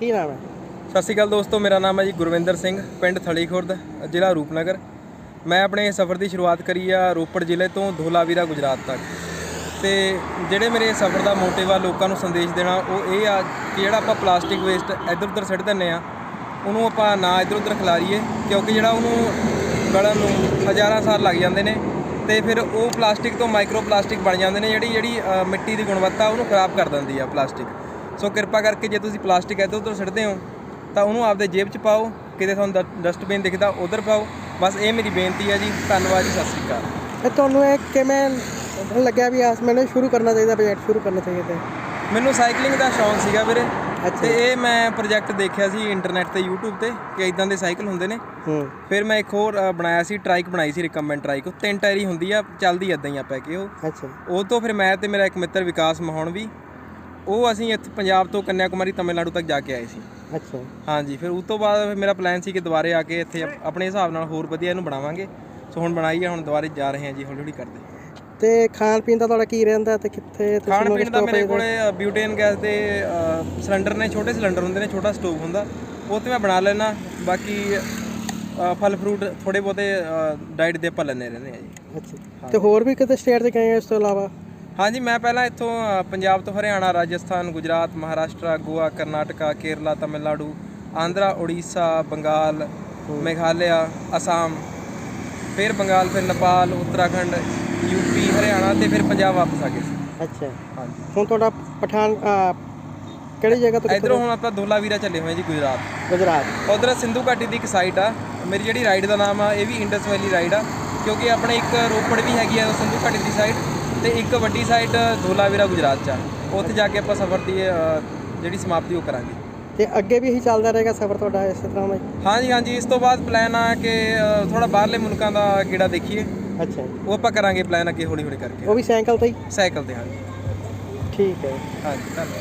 ਕੀ ਨਾਮ ਹੈ? ਸਤਿ ਸ਼੍ਰੀ ਅਕਾਲ ਦੋਸਤੋ, ਮੇਰਾ ਨਾਮ ਹੈ ਜੀ ਗੁਰਵਿੰਦਰ ਸਿੰਘ, ਪਿੰਡ ਥਲੀ ਖੁਰਦ, ਜ਼ਿਲ੍ਹਾ ਰੂਪਨਗਰ। ਮੈਂ ਆਪਣੇ ਸਫ਼ਰ ਦੀ ਸ਼ੁਰੂਆਤ ਕਰੀ ਆ ਰੋਪੜ ਜ਼ਿਲ੍ਹੇ ਤੋਂ ਧੋਲਾਵੀਰਾ ਗੁਜਰਾਤ ਤੱਕ। ਤੇ ਜਿਹੜੇ ਮੇਰੇ ਸਫ਼ਰ ਦਾ ਮੋਟਿਵ ਆ ਲੋਕਾਂ ਨੂੰ ਸੰਦੇਸ਼ ਦੇਣਾ, ਉਹ ਇਹ ਆ ਕਿ ਜਿਹੜਾ ਆਪਾਂ ਪਲਾਸਟਿਕ ਵੇਸਟ ਇੱਧਰ ਉੱਧਰ ਸਿੱਟ ਦਿੰਨੇ ਆ, ਉਹਨੂੰ ਆਪਾਂ ਨਾ ਇੱਧਰ ਉੱਧਰ ਖਿਲਾਰੀਏ, ਕਿਉਂਕਿ ਜਿਹੜਾ ਉਹਨੂੰ ਗਲਣ ਨੂੰ ਹਜ਼ਾਰਾਂ ਸਾਲ ਲੱਗ ਜਾਂਦੇ ਨੇ, ਤੇ ਫਿਰ ਉਹ ਪਲਾਸਟਿਕ ਤੋਂ ਮਾਈਕਰੋ ਪਲਾਸਟਿਕ ਬਣ ਜਾਂਦੇ ਨੇ ਜਿਹੜੀ ਜਿਹੜੀ ਮਿੱਟੀ ਦੀ ਗੁਣਵੱਤਾ ਉਹਨੂੰ ਖਰਾਬ ਕਰ ਦਿੰਦੀ ਆ ਪਲਾਸਟਿਕ। ਸੋ ਕਿਰਪਾ ਕਰਕੇ ਜੇ ਤੁਸੀਂ ਪਲਾਸਟਿਕ ਇੱਧਰ ਉੱਧਰ ਸਿੱਟਦੇ ਹੋ ਤਾਂ ਉਹਨੂੰ ਆਪਦੇ ਜੇਬ 'ਚ ਪਾਓ ਕਿਤੇ ਤੁਹਾਨੂੰ ਡਸਟਬਿਨ ਦਿਖਦਾ ਉਧਰ ਪਾਓ। ਬਸ ਇਹ ਮੇਰੀ ਬੇਨਤੀ ਹੈ ਜੀ ਧੰਨਵਾਦ ਜੀ ਸਤਿ ਸ਼੍ਰੀ ਅਕਾਲ। ਇਹ ਤੁਹਾਨੂੰ ਇਹ ਕਿਵੇਂ ਲੱਗਿਆ ਵੀ ਆਸ ਮੈਨੂੰ ਸ਼ੁਰੂ ਕਰਨਾ ਚਾਹੀਦਾ ਪ੍ਰੋਜੈਕਟ ਸ਼ੁਰੂ ਕਰਨਾ ਚਾਹੀਦਾ ਮੈਨੂੰ ਸਾਈਕਲਿੰਗ ਦਾ ਸ਼ੌਂਕ ਸੀਗਾ ਵੀਰੇ। ਤੇ ਇਹ ਮੈਂ ਪ੍ਰੋਜੈਕਟ ਦੇਖਿਆ ਸੀ ਇੰਟਰਨੈਟ ਤੇ YouTube ਤੇ ਕਿ ਇਦਾਂ ਦੇ ਸਾਈਕਲ ਹੁੰਦੇ ਨੇ। ਹੂੰ। ਫਿਰ ਮੈਂ ਇੱਕ ਹੋਰ ਬਣਾਇਆ ਸੀ ਟਰਾਈਕ ਬਣਾਈ ਸੀ ਰਿਕਮੈਂਡ ਟਰਾਈਕ। ਉਹ ਤਿੰਨ ਟਾਇਰੀ ਹੁੰਦੀ ਆ ਚੱਲਦੀ ਇਦਾਂ ਹੀ ਆ ਪੈ ਕੇ ਉਹ। ਅੱਛਾ। ਉਹ ਤੋਂ ਫਿਰ ਮੈਂ ਤੇ ਮੇਰਾ ਇੱਕ ਮਿੱਤਰ ਵਿਕਾਸ ਮਹਾਉਣ ਵੀ ਉਹ ਅਸੀਂ ਇੱਥੇ ਪੰਜਾਬ ਤੋਂ ਕੰਨਿਆ ਕੁਮਾਰੀ ਤਮਿਲਨਾਡੂ ਤੱਕ ਜਾ ਕੇ ਆਏ ਸੀ। ਅੱਛਾ। ਹਾਂਜੀ ਫਿਰ ਉਸ ਤੋਂ ਬਾਅਦ ਫਿਰ ਮੇਰਾ ਪਲਾਨ ਸੀ ਕਿ ਦੁਬਾਰੇ ਆ ਕੇ ਇੱਥੇ ਆਪ- ਆਪਣੇ ਹਿਸਾਬ ਨਾਲ ਹੋਰ ਵਧੀਆ ਇਹਨੂੰ ਬਣਾਵਾਂਗੇ। ਸੋ ਹੁਣ ਬਣਾਈ ਆ ਹੁਣ ਦੁਬਾਰੇ ਜਾ ਰਹੇ ਹਾਂ ਜੀ ਹੌਲੀ ਹੌਲੀ ਕਰਦੇ ਤੇ ਖਾਣ ਪੀਣ ਦਾ ਤੁਹਾਡਾ ਕੀ ਰਹਿੰਦਾ ਤੇ ਕਿੱਥੇ ਤੁਸੀਂ ਖਾਣ ਪੀਣ ਦਾ ਮੇਰੇ ਕੋਲੇ ਬਿਊਟੇਨ ਗੈਸ ਦੇ ਅ, ਸਿਲੰਡਰ ਨੇ ਛੋਟੇ ਸਿਲੰਡਰ ਹੁੰਦੇ ਨੇ ਛੋਟਾ ਸਟੋਵ ਹੁੰਦਾ। ਉਹ ਤੇ ਮੈਂ ਬਣਾ ਲੈਣਾ ਬਾਕੀ ਅ, ਫਲ ਫਰੂਟ ਥੋੜੇ ਬਹੁਤੇ ਡਾਈਟ ਦੇ ਆਪਾਂ ਲੈਂਦੇ ਰਹਿੰਦੇ ਆ ਜੀ। ਅੱਛਾ। ਤੇ ਹੋਰ ਵੀ ਕਿਤੇ ਸਟੇਟ ਤੇ ਗਏ ਹੋ ਇਸ ਤੋਂ ਇਲਾਵਾ? ਹਾਂਜੀ ਮੈਂ ਪਹਿਲਾਂ ਇੱਥੋਂ ਪੰਜਾਬ ਤੋਂ ਹਰਿਆਣਾ ਰਾਜਸਥਾਨ ਗੁਜਰਾਤ ਮਹਾਰਾਸ਼ਟਰ ਗੋਆ ਕਰਨਾਟਕਾ ਕੇਰਲਾ ਤਮਿਲਨਾਡੂ ਆਂਧਰਾ ਉੜੀਸਾ ਬੰਗਾਲ ਮੇਘਾਲਿਆ ਅਸਾਮ ਫਿਰ ਬੰਗਾਲ ਫਿਰ ਨੇਪਾਲ ਉੱਤਰਾਖੰਡ ਯੂਪੀ ਹਰਿਆਣਾ ਤੇ ਫਿਰ ਪੰਜਾਬ ਵਾਪਸ ਆ ਗਏ ਸੀ। ਅੱਛਾ। ਹਾਂਜੀ। ਹੁਣ ਤੁਹਾਡਾ ਪਠਾਨ ਅਹ, ਕਿਹੜੀ ਜਗ੍ਹਾ ਤੋਂ ਇਧਰੋਂ ਹੁਣ ਆਪਾਂ ਧੋਲਾਵੀਰਾ ਚੱਲੇ ਹੋਏ ਜੀ ਗੁਜਰਾਤ। ਗੁਜਰਾਤ। ਉਧਰ ਸਿੰਧੂ ਘਾਟੀ ਦੀ ਇੱਕ ਸਾਈਟ ਆ ਮੇਰੀ ਜਿਹੜੀ ਰਾਈਡ ਦਾ ਨਾਮ ਆ ਇਹ ਵੀ ਇੰਡਸ ਵੈਲੀ ਰਾਈਡ ਆ ਕਿਉਂਕਿ ਆਪਣੇ ਇੱਕ ਰੋਪੜ ਵੀ ਹੈਗੀ ਆ ਸਿੰਧੂ ਘਾਟੀ ਦੀ ਸਾਈਡ ਤੇ ਇੱਕ ਵੱਡੀ ਸਾਈਡ ਧੋਲਾਵੀਰਾ ਗੁਜਰਾਤ ਚ ਆ। ਉੱਥੇ ਜਾ ਕੇ ਆਪਾਂ ਸਫ਼ਰ ਦੀ ਜਿਹੜੀ ਸਮਾਪਤੀ ਉਹ ਕਰਾਂਗੇ। ਤੇ ਅੱਗੇ ਵੀ ਇਹੀ ਚੱਲਦਾ ਰਹੇਗਾ ਸਫ਼ਰ ਤੁਹਾਡਾ ਇਸੇ ਤਰ੍ਹਾਂ ਦਾ? ਹਾਂਜੀ ਹਾਂਜੀ ਇਸ ਤੋਂ ਬਾਅਦ ਪਲਾਨ ਆ ਕਿ ਥੋੜਾ ਬਾਹਰਲੇ ਮੁਲਕਾਂ ਦਾ ਗੇੜਾ ਦੇਖੀਏ। ਅੱਛਾ। ਉਹ ਆਪਾਂ ਕਰਾਂਗੇ ਪਲਾਨ ਅੱਗੇ ਹੌਲੀ ਹੌਲੀ ਕਰਕੇ। ਉਹ ਵੀ ਸਾਈਕਲ ਤੇ ਹੀ? ਸਾਈਕਲ ਤੇ ਹਾਂਜੀ। ਠੀਕ ਹੈ। ਹਾਂਜੀ ਧੰਨਵਾਦ।